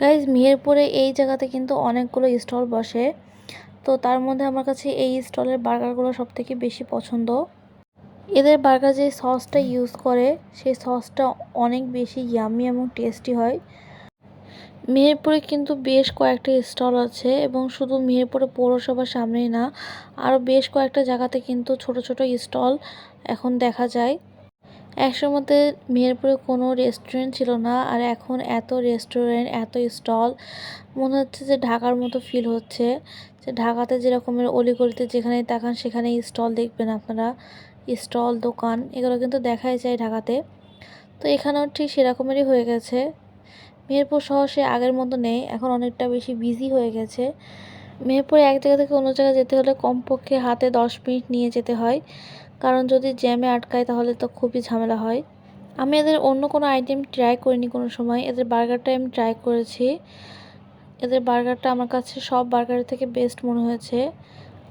Guys মেহেরপুরে এই জায়গাতে কিন্তু অনেকগুলো স্টল বসে। তো তার মধ্যে আমার কাছে এই স্টলের বার্গারগুলো সব থেকে বেশি পছন্দ। এদের বার্গার যে সসটা ইউজ করে, সেই সসটা অনেক বেশি ইয়ামি এবং টেস্টি হয়। মেহেরপুরে কিন্তু বেশ কয়েকটা স্টল আছে এবং শুধু মেহেরপুরে পৌরসভার সামনেই না আরও বেশ কয়েকটা জায়গাতে কিন্তু ছোট ছোট স্টল এখন দেখা যায়। একসময় মধ্যে মেহেরপুরে কোনো রেস্টুরেন্ট ছিল না আর এখন এত রেস্টুরেন্ট, এত স্টল, মনে হচ্ছে যে ঢাকার মতো ফিল হচ্ছে। যে ঢাকাতে যেরকমের অলিগলিতে যেখানেই তাকান, সেখানেই স্টল দেখবেন আপনারা। স্টল, দোকান, এগুলো কিন্তু দেখাই যায় ঢাকাতে। তো এখানেও ঠিক সেরকমেরই হয়ে গেছে। মেহেরপুর শহর সে আগের মতো নেই, এখন অনেকটা বেশি বিজি হয়ে গেছে। মেহেরপুরে এক জায়গা থেকে অন্য জায়গায় যেতে হলে কমপক্ষে হাতে দশ মিনিট নিয়ে যেতে হয়। কারণ যদি জ্যামে আটকায় তাহলে তো খুবই ঝামেলা হয়। আমি এদের অন্য কোনো আইটেম ট্রাই করিনি কোনো সময়। এদের বার্গারটাই আমি ট্রাই করেছি। এদের বার্গারটা আমার কাছে সব বার্গারের থেকে বেস্ট মনে হয়েছে।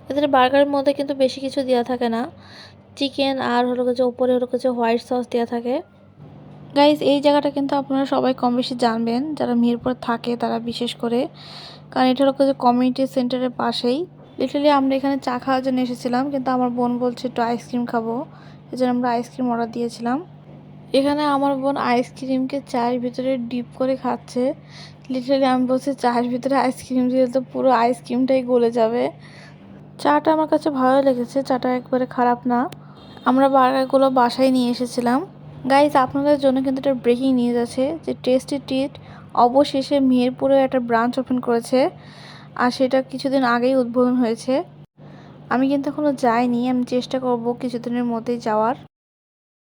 এদের বার্গারের মধ্যে কিন্তু বেশি কিছু দেওয়া থাকে না। চিকেন আর হলো যে ওপরে হলো যে হোয়াইট সস দেওয়া থাকে। গাইজ এই জায়গাটা কিন্তু আপনারা সবাই কম বেশি জানবেন। যারা মিরপুর থাকে তারা বিশেষ করে। কারণ এটা হলো যে কমিউনিটি সেন্টারের পাশেই। লিটারলি আমরা এখানে চা খাওয়ার জন্য এসেছিলাম, কিন্তু আমার বোন বলছে একটু আইসক্রিম খাব। এই জন্য আমরা আইসক্রিম অর্ডার দিয়েছিলাম। এখানে আমার বোন আইসক্রিমকে চায়ের ভিতরে ডিপ করে খাচ্ছে। লিটারলি আমি বলছি, চায়ের ভিতরে আইসক্রিম দিলে তো পুরো আইসক্রিমটাই গলে যাবে। চাটা আমার কাছে ভালো লেগেছে, চাটা একবারে খারাপ না। আমরা বার্গারগুলো বাসায় নিয়ে এসেছিলাম। গাইজ আপনাদের জন্য কিন্তু একটা ব্রেকিং নিউজ আছে যে টেস্টি ট্রিট অবশেষে মেহেরপুরে একটা ব্রাঞ্চ ওপেন করেছে। আর সেটা কিছুদিন আগেই উদ্বোধন হয়েছে। আমি কিন্তু এখনও যাইনি, আমি চেষ্টা করব কিছুদিনের মধ্যেই যাওয়ার।